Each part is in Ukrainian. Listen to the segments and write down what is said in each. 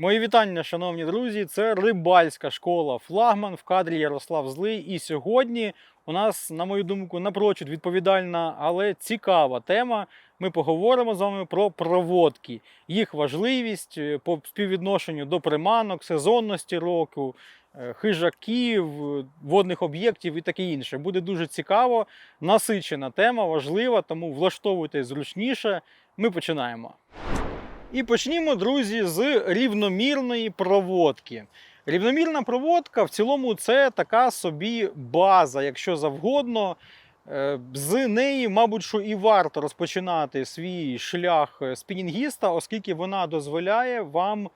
Мої вітання, шановні друзі. Це рибальська школа Флагман в кадрі Ярослав Злий. І сьогодні у нас, на мою думку, напрочуд відповідальна, але цікава тема. Ми поговоримо з вами про проводки, їх важливість е, по співвідношенню до приманок, сезонності року, е, хижаків, водних об'єктів і таке інше. Буде дуже цікаво, насичена тема, важлива, тому влаштовуйтесь зручніше. Ми починаємо. І почнімо, друзі, з рівномірної проводки. Рівномірна проводка в цілому це така собі база, якщо завгодно. Е, З неї, мабуть, що і варто розпочинати свій шлях е, спінінгіста, оскільки вона дозволяє вам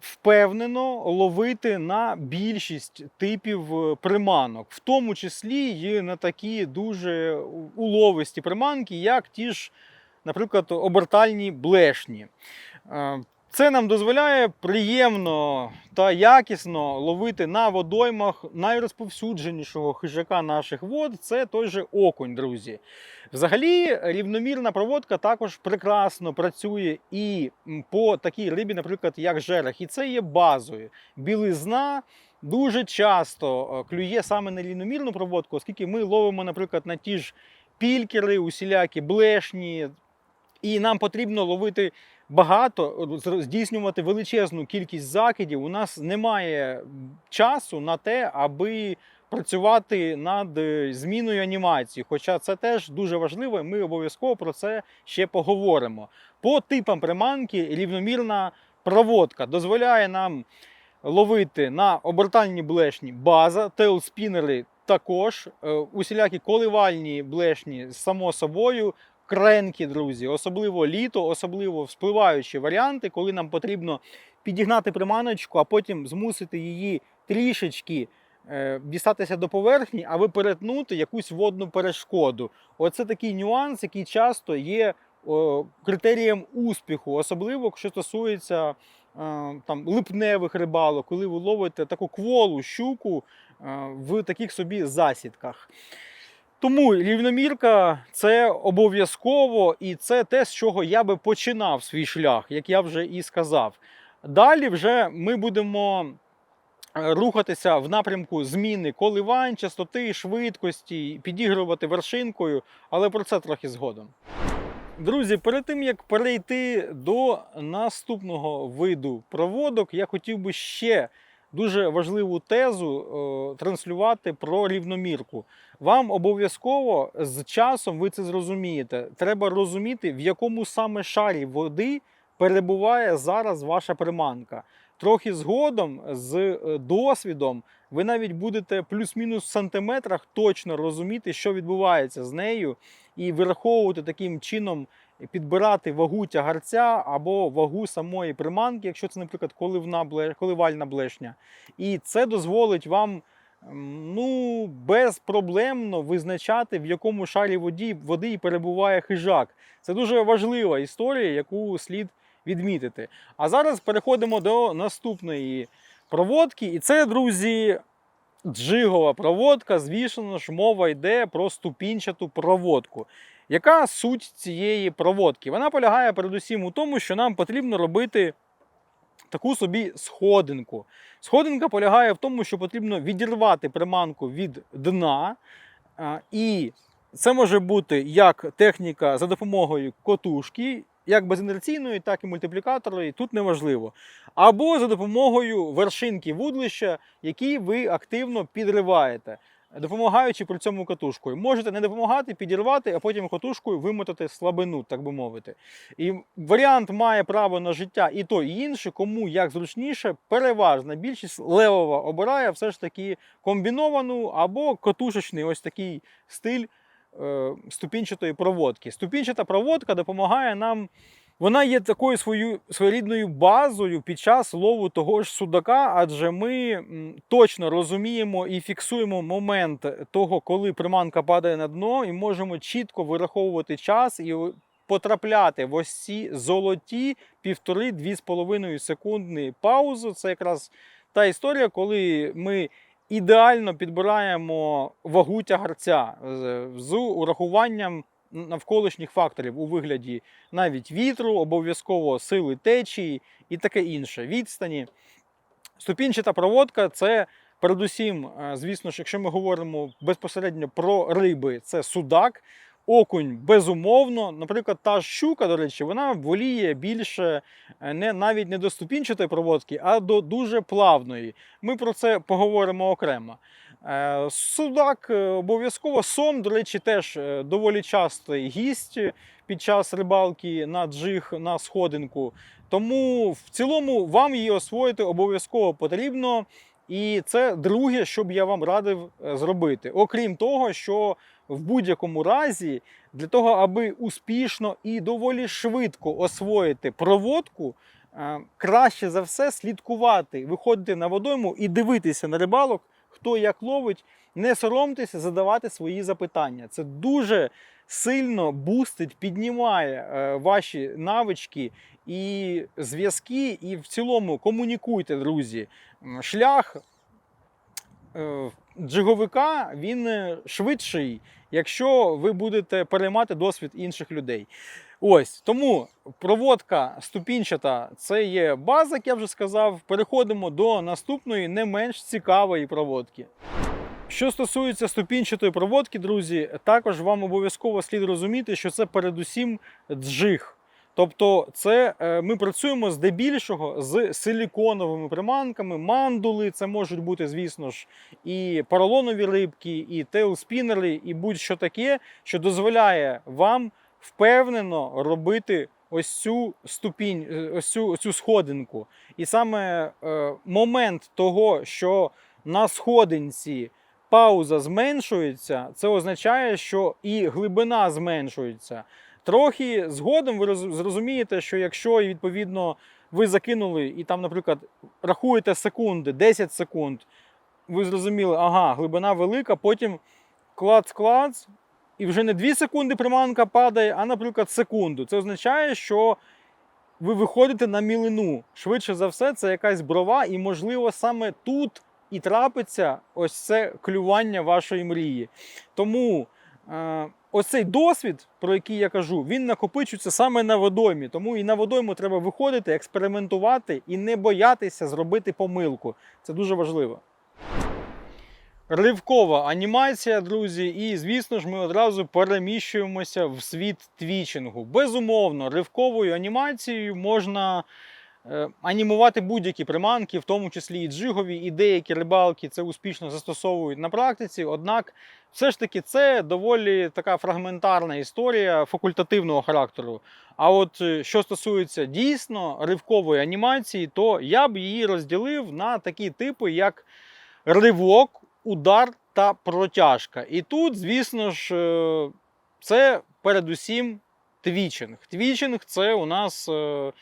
впевнено ловити на більшість типів е, приманок, в тому числі і на такі дуже уловисті приманки, як ті ж наприклад, обертальні блешні. Е, Це нам дозволяє приємно та якісно ловити на водоймах найрозповсюдженішого хижака наших вод це той же окунь, друзі. Взагалі, рівномірна проводка також прекрасно працює і по такій рибі, наприклад, як жерех. І це є базою. Білизна дуже часто е, клює саме на рівномірну проводку, оскільки ми ловимо, наприклад, на ті ж пількери, усілякі блешні, і нам потрібно ловити багато, здійснювати величезну кількість закидів. У нас немає часу на те, аби працювати над е, зміною анімації. Хоча це теж дуже важливо, і ми обов'язково про це ще поговоримо. По типам приманки рівномірна проводка дозволяє нам ловити на обертальні блешні база, тейлспінери також, е, усілякі коливальні блешні само собою, кренки, друзі, особливо літо, особливо вспливаючі варіанти, коли нам потрібно підігнати приманочку, а потім змусити її трішечки е, дістатися до поверхні, аби перетнути якусь водну перешкоду. Оце такий нюанс, який часто є о, критерієм успіху, особливо що стосується е, там липневих рибалок, коли ви ловите таку кволу щуку е, в таких собі засідках. Тому рівномірка це обов'язково, і це те, з чого я би починав свій шлях, як я вже і сказав. Далі вже ми будемо е, рухатися в напрямку зміни коливань, частоти, швидкості, підігрувати вершинкою, але про це трохи згодом. Друзі, перед тим як перейти до наступного виду проводок, я хотів би ще дуже важливу тезу е, транслювати про рівномірку. Вам обов'язково з часом ви це зрозумієте. Треба розуміти, в якому саме шарі води перебуває зараз ваша приманка. Трохи згодом, з е, досвідом, ви навіть будете плюс-мінус в сантиметрах точно розуміти, що відбувається з нею, і вираховувати таким чином, підбирати вагу тягарця або вагу самої приманки, якщо це, наприклад, коливна коливальна блешня. І це дозволить вам ну, безпроблемно визначати, в якому шарі воді, води і перебуває хижак. Це дуже важлива історія, яку слід відмітити. А зараз переходимо до наступної проводки. І це, друзі, джигова проводка. Звісно ж, мова йде про ступінчату проводку. Яка суть цієї проводки? Вона полягає передусім у тому, що нам потрібно робити таку собі сходинку. Сходинка полягає в тому, що потрібно відірвати приманку від дна. І це може бути як техніка за допомогою котушки, як безінерційної, так і мультиплікаторної, тут неважливо. Або за допомогою вершинки вудлища, які ви активно підриваєте, допомагаючи при цьому катушкою. Можете не допомагати, підірвати, а потім катушкою вимотати слабину, так би мовити. І варіант має право на життя і то, і інше, кому як зручніше, переважна більшість левова обирає все ж таки комбіновану або катушечний ось такий стиль е, ступінчатої проводки. Ступінчата проводка допомагає нам. Вона є такою свою, своєрідною базою під час лову того ж судака, адже ми точно розуміємо і фіксуємо момент того, коли приманка падає на дно, і можемо чітко вираховувати час і потрапляти в ось ці золоті півтори-дві з половиною секундні паузи. Це якраз та історія, коли ми ідеально підбираємо вагу тягарця з, урахуванням навколишніх факторів у вигляді навіть вітру, обов'язково сили течії і таке інше. Відстані. Ступінчата проводка це передусім, е, звісно ж, якщо ми говоримо безпосередньо про риби, це судак. Окунь безумовно, наприклад, та ж щука, до речі, вона воліє більше е, не навіть не до ступінчатої проводки, а до дуже плавної. Ми про це поговоримо окремо. Е, Судак е, обов'язково сом, до речі, теж е, доволі частий гість під час рибалки на джиг на сходинку. Тому в цілому вам її освоїти обов'язково потрібно. І це друге, що б я вам радив зробити. Окрім того, що в будь-якому разі для того, аби успішно і доволі швидко освоїти проводку, краще за все слідкувати, виходити на водойму і дивитися на рибалок, хто як ловить, не соромтеся задавати свої запитання. Це дуже сильно бустить, піднімає е, ваші навички і зв'язки, і в цілому комунікуйте, друзі. Шлях е, джиговика він е, швидший, якщо ви будете переймати досвід інших людей. Ось тому проводка ступінчата це є база, як я вже сказав. Переходимо до наступної, не менш цікавої проводки. Що стосується ступінчатої проводки, друзі, також вам обов'язково слід розуміти, що це передусім джиг. Тобто, це е, ми працюємо здебільшого з силіконовими приманками, мандули, це можуть бути, звісно ж, і поролонові рибки, і тейлспінери, і будь-що таке, що дозволяє вам впевнено робити ось цю ступінь, е, ось цю, ось цю сходинку. І саме е, момент того, що на сходинці пауза зменшується, це означає, що і глибина зменшується. Трохи згодом ви зрозумієте, що якщо відповідно ви закинули і там, наприклад, рахуєте секунди, 10 секунд, ви зрозуміли, ага, глибина велика, потім клац-клац, і вже не 2 секунди приманка падає, а, наприклад, секунду. Це означає, що ви виходите на мілину. Швидше за все, це якась брова, і, можливо, саме тут і трапиться ось це клювання вашої мрії. Тому е, ось цей досвід, про який я кажу, він накопичується саме на водоймі. Тому і на водойму треба виходити, експериментувати і не боятися зробити помилку. Це дуже важливо. Ривкова анімація, друзі, і звісно ж, ми одразу переміщуємося в світ твічингу. Безумовно, ривковою анімацією можна е, анімувати будь-які приманки, в тому числі і джигові, і деякі рибалки це успішно застосовують на практиці. Однак, все ж таки, це доволі така фрагментарна історія факультативного характеру. А от е, що стосується дійсно ривкової анімації, то я б її розділив на такі типи, як ривок, удар та протяжка. І тут, звісно ж, е, це передусім твічинг. Твічинг це у нас е,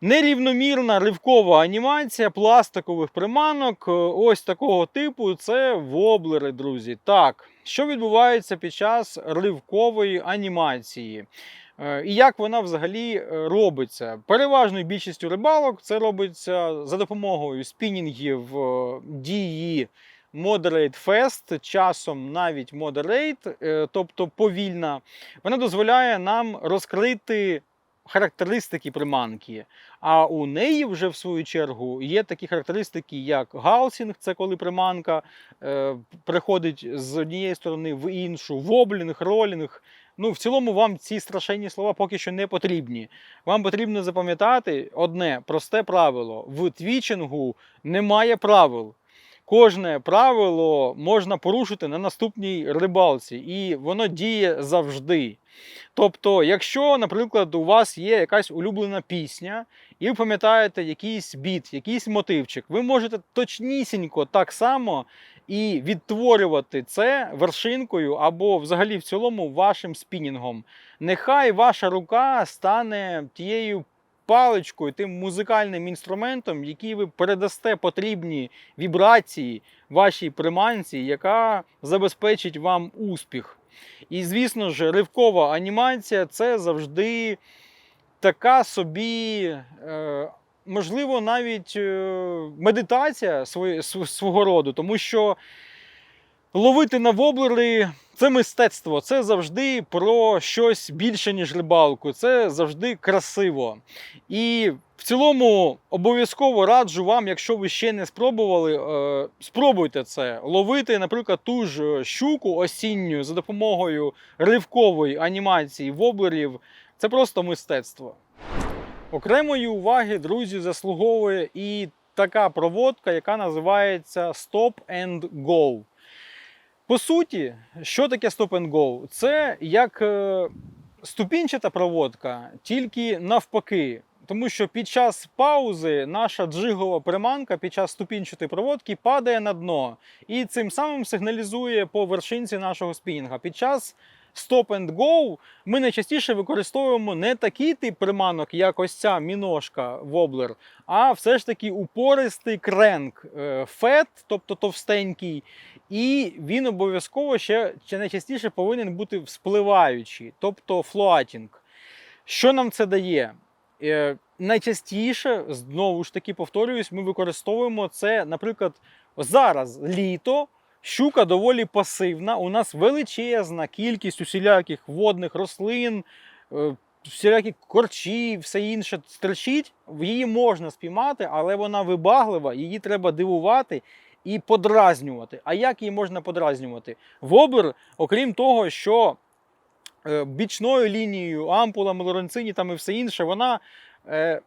нерівномірна ривкова анімація пластикових приманок. е, Ось такого типу це воблери, друзі. Так, що відбувається під час ривкової анімації? І як вона взагалі робиться? Переважною більшістю рибалок це робиться за допомогою спінінгів дії Moderate Fast, часом навіть Moderate, е, тобто повільна. Вона дозволяє нам розкрити характеристики приманки. А у неї вже в свою чергу є такі характеристики, як гаусінг, це коли приманка е, приходить з однієї сторони в іншу, воблінг, ролінг. Ну, в цілому вам ці страшенні слова поки що не потрібні. Вам потрібно запам'ятати одне просте правило: в твічингу немає правил. Кожне правило можна порушити на наступній рибалці, і воно діє завжди. Тобто, якщо, наприклад, у вас є якась улюблена пісня, і ви пам'ятаєте якийсь біт, якийсь мотивчик, ви можете точнісінько так само і відтворювати це вершинкою або взагалі в цілому вашим спінінгом. Нехай ваша рука стане тією паличкою, тим музикальним інструментом, який ви передасте потрібні вібрації вашій приманці, яка забезпечить вам успіх. І, звісно ж, ривкова анімація це завжди така собі, е, можливо, навіть е, медитація свого роду, тому що Ловити на воблери це мистецтво, це завжди про щось більше, ніж рибалку. Це завжди красиво. І в цілому обов'язково раджу вам, якщо ви ще не спробували, е, спробуйте це. Ловити, наприклад, ту ж щуку осінню за допомогою ривкової анімації воблерів. Це просто мистецтво. Окремої уваги, друзі, заслуговує і така проводка, яка називається Stop and Go. По суті, що таке Stop and Go? Це як е, ступінчата проводка, тільки навпаки. Тому що під час паузи наша джигова приманка під час ступінчатої проводки падає на дно і цим самим сигналізує по вершинці нашого спінінга. Під час Stop and Go ми найчастіше використовуємо не такий тип приманок, як ось ця міношка воблер, а все ж таки упористий кренк е, фет, тобто товстенький, і він обов'язково ще, ще найчастіше повинен бути вспливаючий, тобто флоатінг. Що нам це дає? Е, Найчастіше, знову ж таки, повторююсь, ми використовуємо це, наприклад, зараз літо. Щука доволі пасивна. У нас величезна кількість усіляких водних рослин, е, всілякі корчі, все інше стерчить. Її можна спіймати, але вона вибаглива, її треба дивувати і подразнювати. А як її можна подразнювати? Воблер, окрім того, що е, бічною лінією, ампулами, лоренцині там і все інше, вона е,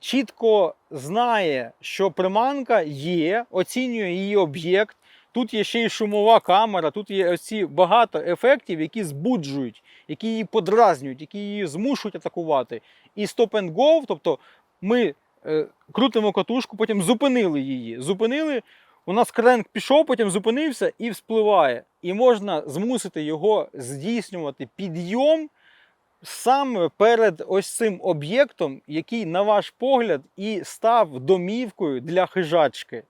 чітко знає, що приманка є, оцінює її об'єкт. Тут є ще й шумова камера, тут є оці багато ефектів, які збуджують, які її подразнюють, які її змушують атакувати. І stop and go, тобто ми е, крутимо катушку, потім зупинили її. Зупинили, у нас кренк пішов, потім зупинився і вспливає. І можна змусити його здійснювати підйом саме перед ось цим об'єктом, який, на ваш погляд, і став домівкою для хижачки.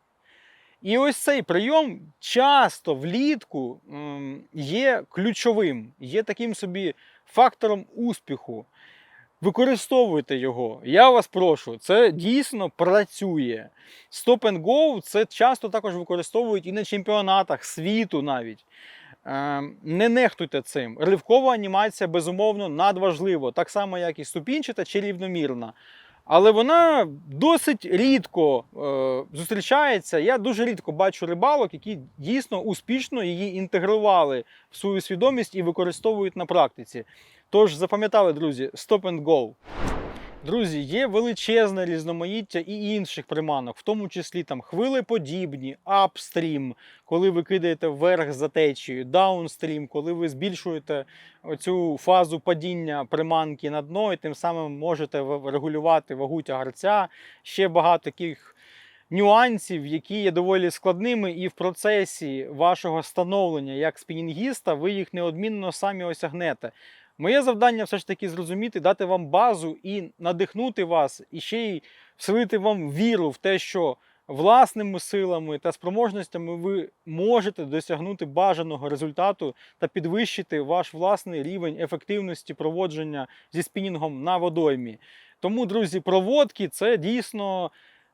І ось цей прийом часто влітку є ключовим, є таким собі фактором успіху. Використовуйте його. Я вас прошу, це дійсно працює. Stop and go це часто також використовують і на чемпіонатах світу навіть. Е, Не нехтуйте цим. Ривкова анімація, безумовно, надважливо, так само, як і ступінчата чи рівномірна. Але вона досить рідко е, зустрічається. Я дуже рідко бачу рибалок, які дійсно успішно її інтегрували в свою свідомість і використовують на практиці. Тож запам'ятали, друзі, stop and go. Друзі, є величезне різноманіття і інших приманок, в тому числі там хвилеподібні, апстрім, коли ви кидаєте вверх за течією, даунстрім, коли ви збільшуєте оцю фазу падіння приманки на дно, і тим самим можете регулювати вагу тягарця. Ще багато таких нюансів, які є доволі складними, і в процесі вашого становлення як спінінгіста ви їх неодмінно самі осягнете. Моє завдання все ж таки зрозуміти, дати вам базу і надихнути вас, і ще й вселити вам віру в те, що власними силами та спроможностями ви можете досягнути бажаного результату та підвищити ваш власний рівень ефективності проводження зі спінінгом на водоймі. Тому, друзі, проводки це дійсно.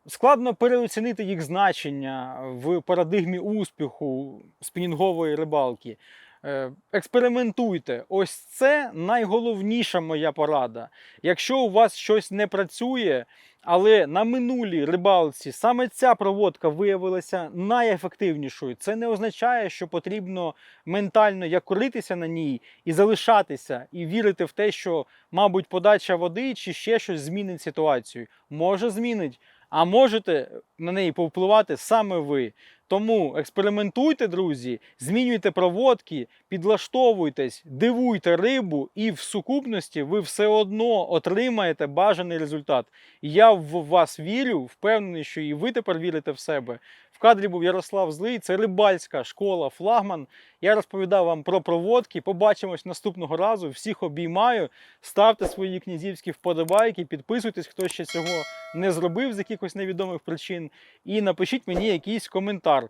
Складно переоцінити їх значення в парадигмі успіху спінінгової рибалки. Е, Експериментуйте. Ось це найголовніша моя порада. Якщо у вас щось не працює, але на минулій рибалці саме ця проводка виявилася найефективнішою, це не означає, що потрібно ментально якоритися на ній і залишатися, і вірити в те, що, мабуть, подача води чи ще щось змінить ситуацію. Може змінить, а можете на неї повпливати саме ви. Тому експериментуйте, друзі, змінюйте проводки, підлаштовуйтесь, дивуйте рибу, і в сукупності ви все одно отримаєте бажаний результат. Я в вас вірю, впевнений, що і ви тепер вірите в себе. В кадрі був Ярослав Злий, це рибальська школа Флагман. Я розповідав вам про проводки. Побачимось наступного разу. Всіх обіймаю. Ставте свої князівські вподобайки, підписуйтесь, хто ще цього не зробив з якихось невідомих причин. І напишіть мені якийсь коментар.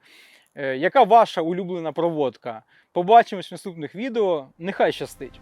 Е, Яка ваша улюблена проводка? Побачимось в наступних відео. Нехай щастить!